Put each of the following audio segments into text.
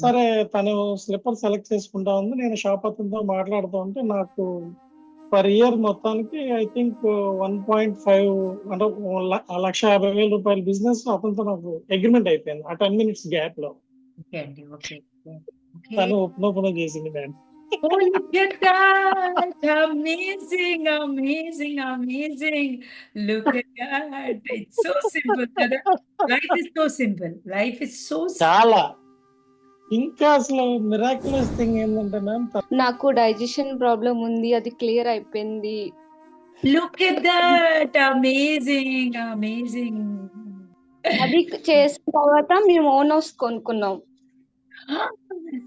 సరే తను slipper select చేసుకుంటా ఉంది నేను షాప్ అతనితో మాట్లాడుతూ ఉంటే నాకు పర్ ఇయర్ మొత్తానికి I think one point five అంటే లక్ష యాభై వేల రూపాయల బిజినెస్ అతనితో నాకు అగ్రిమెంట్ అయిపోయింది ఆ టెన్ మినిట్స్ గ్యాప్లో తను ఉపనోపన చేసింది. కదా. So simple. Life is so simple. చాలా ఇంకా అసలు మిరాక్యులస్ థింగ్ ఏంటంటే మ్యామ్ నాకు డైజెషన్ ప్రాబ్లం ఉంది అది క్లియర్ అయిపోయింది Look at that. Amazing, amazing. అది చేసిన తర్వాత మేము ఓన్ హౌస్ కొనుక్కున్నాం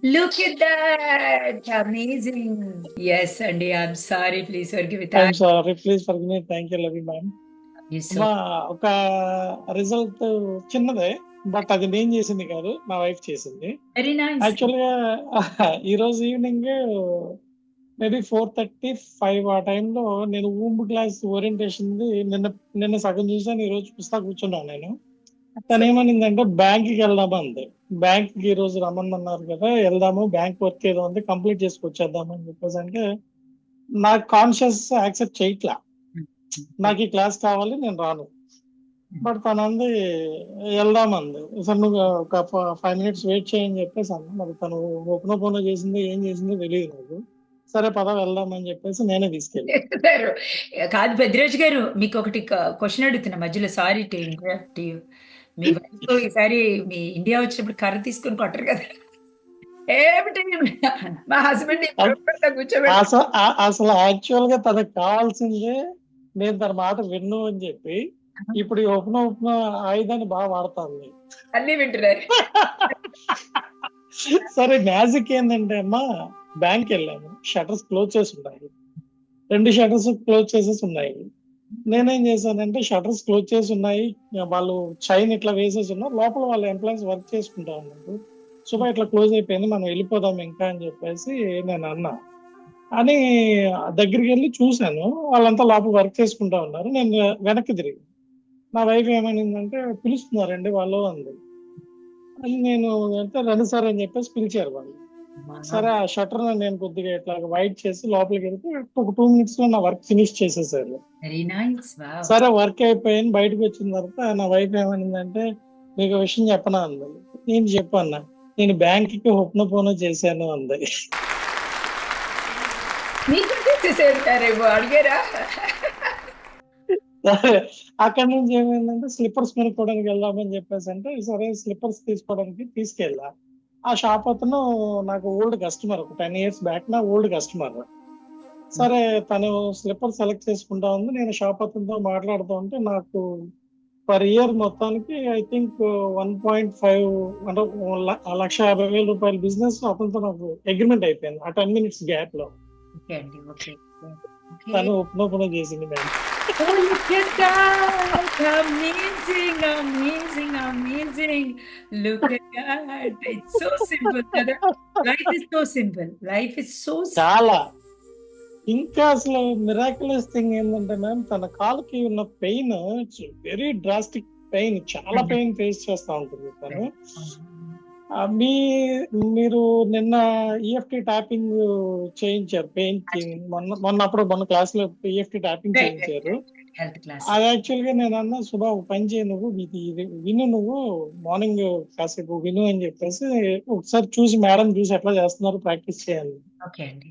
Look at that. Amazing. Yes, Andy. I'm sorry. Please forgive me. I'm Thank sorry please for me thank you love ma'am you so మా ఒక result చిన్నదే but అది నేను చేసింది కాదు నా వైఫ్ చేసింది. Very nice. యాక్చువల్గా ఈ రోజు evening maybe four thirty five ఆ టైంలో నేను ఊంబు క్లాస్ ఓరియంటేషన్ నిన్న నిన్న సగం చూసాను ఈ రోజు పుస్తకం కూర్చున్నాను నేను. తను ఏమనిందంటే బ్యాంక్కి వెళ్దామా అంది. బ్యాంక్కి ఈ రోజు రమ్మన్నారు కదా వెళ్దాము బ్యాంక్ వర్క్ ఏదో ఉంది కంప్లీట్ చేసుకొచ్చేద్దాము అని చెప్పేసి అంటే నాకు కాన్షియస్ యాక్సెప్ట్ చేయట్లా. నాకు ఈ క్లాస్ కావాలి నేను రాను. బట్ తను అంది వెళ్దామంది. సార్ నువ్వు ఒక ఫైవ్ మినిట్స్ వెయిట్ చేయని చెప్పేసి అన్న. మరి తను ఓపెన్ ఓపెన్ చేసిందో ఏం చేసిందో తెలియదు నాకు. సరే పద వెళ్దామని చెప్పేసి నేనే తీసుకెళ్ళి. చెప్తారు కాదు పెద్దిరాజు గారు మీకు ఒకటి క్వశ్చన్ అడుగుతున్నా. మధ్యలో సారీ టు ఇంటరప్ట్ యూ మీ ఈసారి మీ ఇండియా వచ్చినప్పుడు కర్ర తీసుకొని కొట్టరు కదా. ఏమిటి? మా హస్బెండ్ అసలు అసలు యాక్చువల్గా తనకు కావాల్సిందే నేను తన మాట విన్ను అని చెప్పి ఇప్పుడు ఈ ఓపెన్ ఓపెన్ ఆయుధాన్ని బాగా వాడుతుంది అన్ని వింటున్నారు సరే మ్యాజిక్ ఏంటంటే అమ్మా బ్యాంక్ వెళ్ళాము. షటర్స్ క్లోజ్ చేసి ఉన్నాయి. రెండు షటర్స్ క్లోజ్ చేసేసి ఉన్నాయి. నేనేం చేశానంటే షటర్స్ క్లోజ్ చేసి ఉన్నాయి. వాళ్ళు చైన్ ఇట్లా వేసేసి ఉన్నారు. లోపల వాళ్ళ ఎంప్లాయీస్ వర్క్ చేసుకుంటా ఉన్నారు. సుమా ఇట్లా క్లోజ్ అయిపోయింది. మనం వెళ్ళిపోదాం ఇంకా అని చెప్పేసి నేను అన్నా. అని దగ్గరికి వెళ్ళి చూశాను. వాళ్ళంతా లోపల వర్క్ చేసుకుంటా ఉన్నారు. నేను వెనక్కి తిరిగి నా వైఫ్ ఏమనిందంటే పిలుస్తున్నారండి వాళ్ళు అంది. అని నేను అంటే రండి సార్ అని చెప్పేసి పిలిచారు వాళ్ళు. సరే ఆ షటర్ నేను కొద్దిగా ఇట్లా వైట్ చేసి లోపలికి వెళ్తే ఒక టూ మినిట్స్లో నా వర్క్ ఫినిష్ చేసేసారు. సరే వర్క్ అయిపోయింది. బయటకు వచ్చిన తర్వాత నా వైఫ్ ఏమనిందంటే మీకు విషయం చెప్పనా అంది. నేను చెప్పన్నా నేను బ్యాంక్కి హొప్న పోనో చేశాను అంది. అడిగారా? అక్కడ నుంచి ఏమైందంటే స్లిప్పర్స్ కొనుక్కోవడానికి వెళ్దామని చెప్పేసి అంటే సరే స్లిప్పర్స్ తీసుకోవడానికి తీసుకెళ్ళా. ఆ షాప్ అతను నాకు ఓల్డ్ కస్టమర్ ఒక టెన్ ఇయర్స్ బ్యాక్ నా ఓల్డ్ కస్టమర్ సరే తను స్లిప్పర్ సెలెక్ట్ చేసుకుంటా ఉంది. నేను షాప్ అతనితో మాట్లాడుతూ ఉంటే నాకు పర్ ఇయర్ మొత్తానికి I think one point five అంటే లక్ష యాభై వేల రూపాయల బిజినెస్ అతనితో నాకు అగ్రిమెంట్ అయిపోయింది. ఆ టెన్ మినిట్స్ గ్యాప్లో. తను ఓపెన్ చేసింది madam Oh, look at that! Amazing, amazing, amazing. Look at that. It's so simple. కదా. Life is so simple. Life is so simple. చాలా ఇంకా అసలు మిరాక్యులస్ థింగ్ ఏంటంటే మ్యామ్ తన కాలుకి ఉన్న పెయిన్ వెరీ డ్రాస్టిక్ పెయిన్ చాలా పెయిన్ ఫేస్ చేస్తా ఉంటుంది తను మీ మీరు నిన్న ఈఎఫ్టి ట్యాపింగ్ చేయించారు పెయిన్ మొన్న మొన్న అప్పుడు మొన్న క్లాస్లో ఈఎఫ్టి ట్యాపింగ్ చేయించారు. అది యాక్చువల్గా నేను అన్నా ఒక పని చేయి నువ్వు ఇది విను నువ్వు మార్నింగ్ కాసేపు విను అని చెప్పేసి ఒకసారి చూసి మేడం చూసి ఎట్లా చేస్తున్నారు ప్రాక్టీస్ చేయాలి.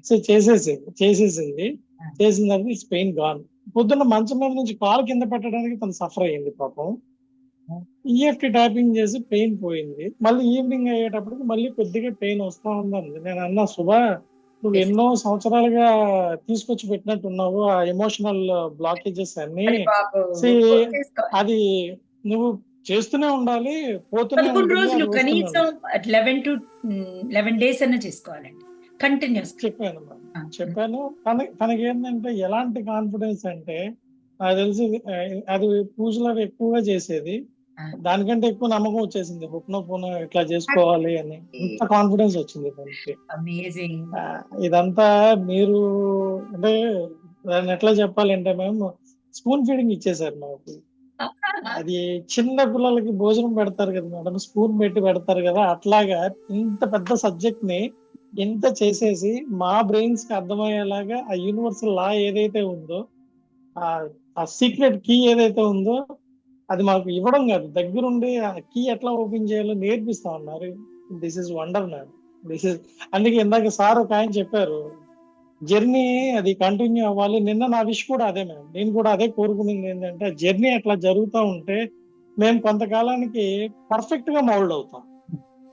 సో చేసేసింది చేసేసింది చేసిన తర్వాత ఇట్స్ పెయిన్ గాన్ పొద్దున్న మంచం మీద నుంచి కాలు కింద పెట్టడానికి తను సఫర్ అయ్యింది పాపం. ఈఎఫ్టి ట్యాపింగ్ చేసి పెయిన్ పోయింది మళ్ళీ ఈవినింగ్ అయ్యేటప్పటికి మళ్ళీ కొద్దిగా పెయిన్ వస్తా ఉందండి నేను అన్నా శుభా నువ్వు ఎన్నో సంవత్సరాలుగా తీసుకొచ్చి పెట్టినట్టున్నావు ఆ ఎమోషనల్ బ్లాకేజెస్ అన్ని. అది నువ్వు చేస్తూనే ఉండాలి పోతూనే పదకొండు ఉంటుంది, రోజులు కనీసం. లెవెన్ టు లెవెన్ డేస్ అన్న చేసుకోవాలండి కంటిన్యూస్ చెప్పాను. చెప్పాను తన తనకి ఏంటంటే ఎలాంటి కాన్ఫిడెన్స్ అంటే నాకు తెలిసి అది పూజలో ఎక్కువగా చేసేది. దానికంటే ఎక్కువ నమ్మకం వచ్చేసింది. హుక్నో పూనో ఇట్లా చేసుకోవాలి అని. ఇంత కాన్ఫిడెన్స్ వచ్చింది అమేజింగ్ ఆ, ఇదంతా మీరు అంటే దాన్ని ఎట్లా చెప్పాలంటే మేము స్పూన్ ఫీడింగ్ ఇచ్చేసారు నాకు అది చిన్న పిల్లలకి భోజనం పెడతారు కదా మేడం స్పూన్ పెట్టి పెడతారు కదా అట్లాగా ఇంత పెద్ద సబ్జెక్ట్ని ఇంత చేసేసి మా బ్రెయిన్స్కి అర్థమయ్యేలాగా ఆ యూనివర్సల్ లా ఏదైతే ఉందో ఆ సీక్రెట్ కీ ఏదైతే ఉందో అది మాకు ఇవ్వడం కాదు. దగ్గరుండి కీ ఎట్లా ఓపెన్ చేయాలో నేర్పిస్తా ఉన్నారు. This is wonder ma'am this is అందుకే ఇందాక సార్ ఒక ఆయన చెప్పారు జర్నీ అది కంటిన్యూ అవ్వాలి. నిన్న నా విష్ కూడా అదే మ్యామ్ నేను కూడా అదే కోరుకునేది ఏంటంటే జర్నీ అట్లా జరుగుతూ ఉంటే మేము కొంతకాలానికి పర్ఫెక్ట్గా మౌల్డ్ అవుతాం.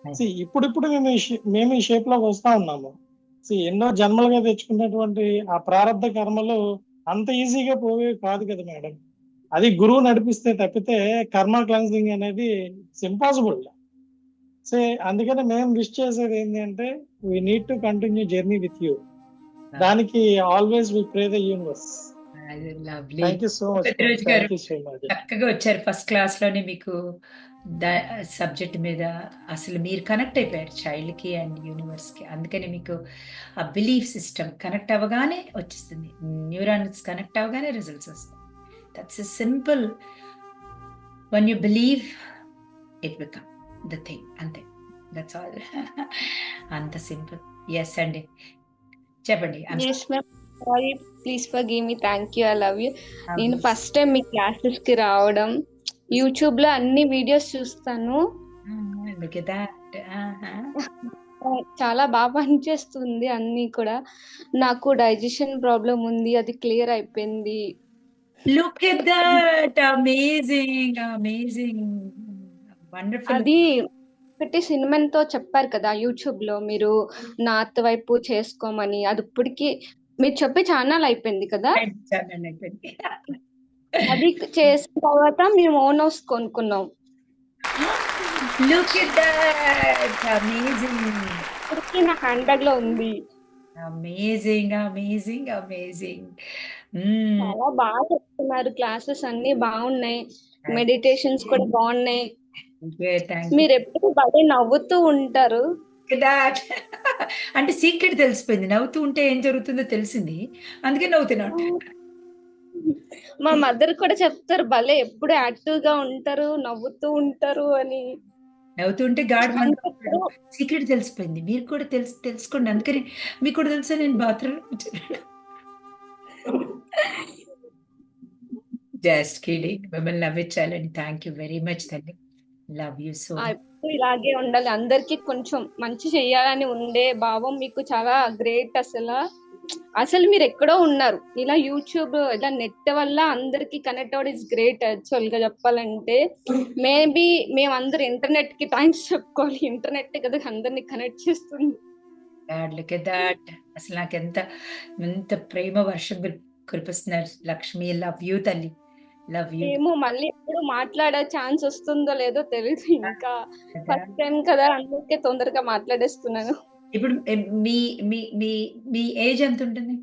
See, ఇప్పుడిప్పుడు మేము మేము ఈ షేప్లోకి వస్తా ఉన్నాము. See, ఎన్నో జన్మలుగా తెచ్చుకున్నటువంటి ఆ ప్రారంభ కర్మలు అంత ఈజీగా పోవే కాదు కదా మేడం అది గురువు నడిపిస్తే తప్పితే కర్మ క్లెన్సింగ్ అనేది ఇంపాసిబుల్ సే అందుకని మేము విష్ చేసేది ఏంటి అంటే we need to continue journey with you దానికి always we pray the universe చక్కగా వచ్చారు ఫస్ట్ క్లాస్లోనే మీకు సబ్జెక్ట్ మీద అసలు మీరు కనెక్ట్ అయిపోయారు చైల్డ్కి అండ్ యూనివర్స్కి. అందుకని మీకు ఆ బిలీఫ్ సిస్టమ్ కనెక్ట్ అవ్వగానే వచ్చేస్తుంది. న్యూరాన్స్ కనెక్ట్ అవ్వగానే రిజల్ట్స్ వస్తాయి. That's simple one you believe it become the thing అంతే దట్స్ ఆల్ అంత సింపుల్ ఎస్ అండి చెప్పండి sorry please forgive me thank you I love you నేను ఫస్ట్ టైం మీ క్లాసెస్కి రావడం. యూట్యూబ్లో అన్ని వీడియోస్ చూస్తాను. That. Uh-huh. చాలా బాగా పనిచేస్తుంది అన్ని కూడా. నాకు డైజెషన్ ప్రాబ్లం ఉంది అది క్లియర్ అయిపోయింది. Look at that! Amazing, amazing, wonderful. అది ఒకటి సినిమన్తో చెప్పారు కదా యూట్యూబ్లో మీరు నార్త్ వైపు చేసుకోమని అది ఇప్పటికి మీరు చెప్పి ఛానల్ అయిపోయింది కదా అయిపోయింది. అది చేసిన తర్వాత మేము ఓన్ హౌస్ కొనుక్కున్నాం at that! Amazing, ఇప్పటికి నా హ్యాండ్ బ్యాగ్లో ఉంది amazing, amazing, amazing. Mm. చాలా బాగా చెప్తున్నారు. క్లాసెస్ అన్ని బాగున్నాయి. మెడిటేషన్స్ కూడా బాగున్నాయి. మీరు ఎప్పుడు బాగా నవ్వుతూ ఉంటారు. అంటే సీక్రెట్ తెలిసిపోయింది. నవ్వుతూ ఉంటే ఏం జరుగుతుందో తెలిసింది. అందుకే నవ్వుతున్నాను. మా మదర్ కూడా చెప్తారు. భలే ఎప్పుడు యాక్టివ్గా ఉంటారు నవ్వుతూ ఉంటారు అని. నవ్వుతూ ఉంటే గాడ్ సీక్రెట్ తెలిసిపోయింది. మీరు కూడా తెలుసు తెలుసుకోండి. అందుకని మీకు కూడా తెలుసా నేను బాత్రూమ్ జస్ట్ కిడింగ్ మిమ్మల్ని నవ్వించాలని థ్యాంక్ యూ వెరీ మచ్ తల్లి. లవ్ యూ సో ఇలాగే ఉండాలి. అందరికి కొంచెం మంచి చెయ్యాలని ఉండే భావం మీకు చాలా గ్రేట్ అసలు. అసలు మీరు ఎక్కడో ఉన్నారు. ఇలా యూట్యూబ్ ఇలా నెట్ వల్ల అందరికి కనెక్ట్ అవ్వడం ఇస్ గ్రేట్ యాక్చువల్గా చెప్పాలంటే. మేబీ మేమందరూ ఇంటర్నెట్కి థ్యాంక్స్ చెప్పుకోవాలి. ఇంటర్నెట్ కదా అందరిని కనెక్ట్ చేస్తుంది. లుక్ దాట్ అసలు నాకు ఎంత ఎంత ప్రేమ వర్షం కురి- కురిపిస్తున్నారు. లక్ష్మి లవ్ యూ తల్లి. లవ్ యూ ఏమో మళ్ళీ ఎప్పుడు మాట్లాడే ఛాన్స్ వస్తుందో లేదో తెలియదు ఇంకా. ఫస్ట్ టైం కదా అందుకే తొందరగా మాట్లాడేస్తున్నాను. ఇప్పుడు మీ మీ మీ మీ ఏజ్ ఎంత ఉంటుంది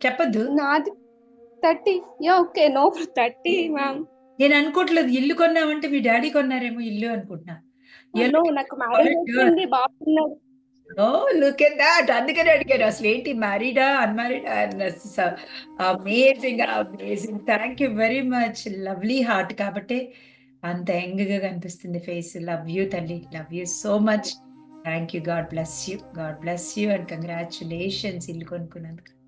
చెప్పొద్దు. నాది thirty. Yeah okay no thirty ma'am. నేను అనుకోవట్లేదు. ఇల్లు కొన్నామంటే మీ డాడీ కొన్నారేమో ఇల్లు అనుకుంటున్నా. నో నాకు మ్యారేజ్ బాగున్నాడు ఓ లుక్ ఎట్ దాట్ అందుకని అడిగారు. అసలు ఏంటి? మ్యారీడా అన్మ్యారీడా amazing amazing thank you very much lovely heart కాబట్టి అంత యంగ్గా కనిపిస్తుంది ఫేస్ లవ్ యూ తల్లి. Love you so much thank you God bless you God bless you and congratulations ఇల్లు కొనుక్కున్నందుకు.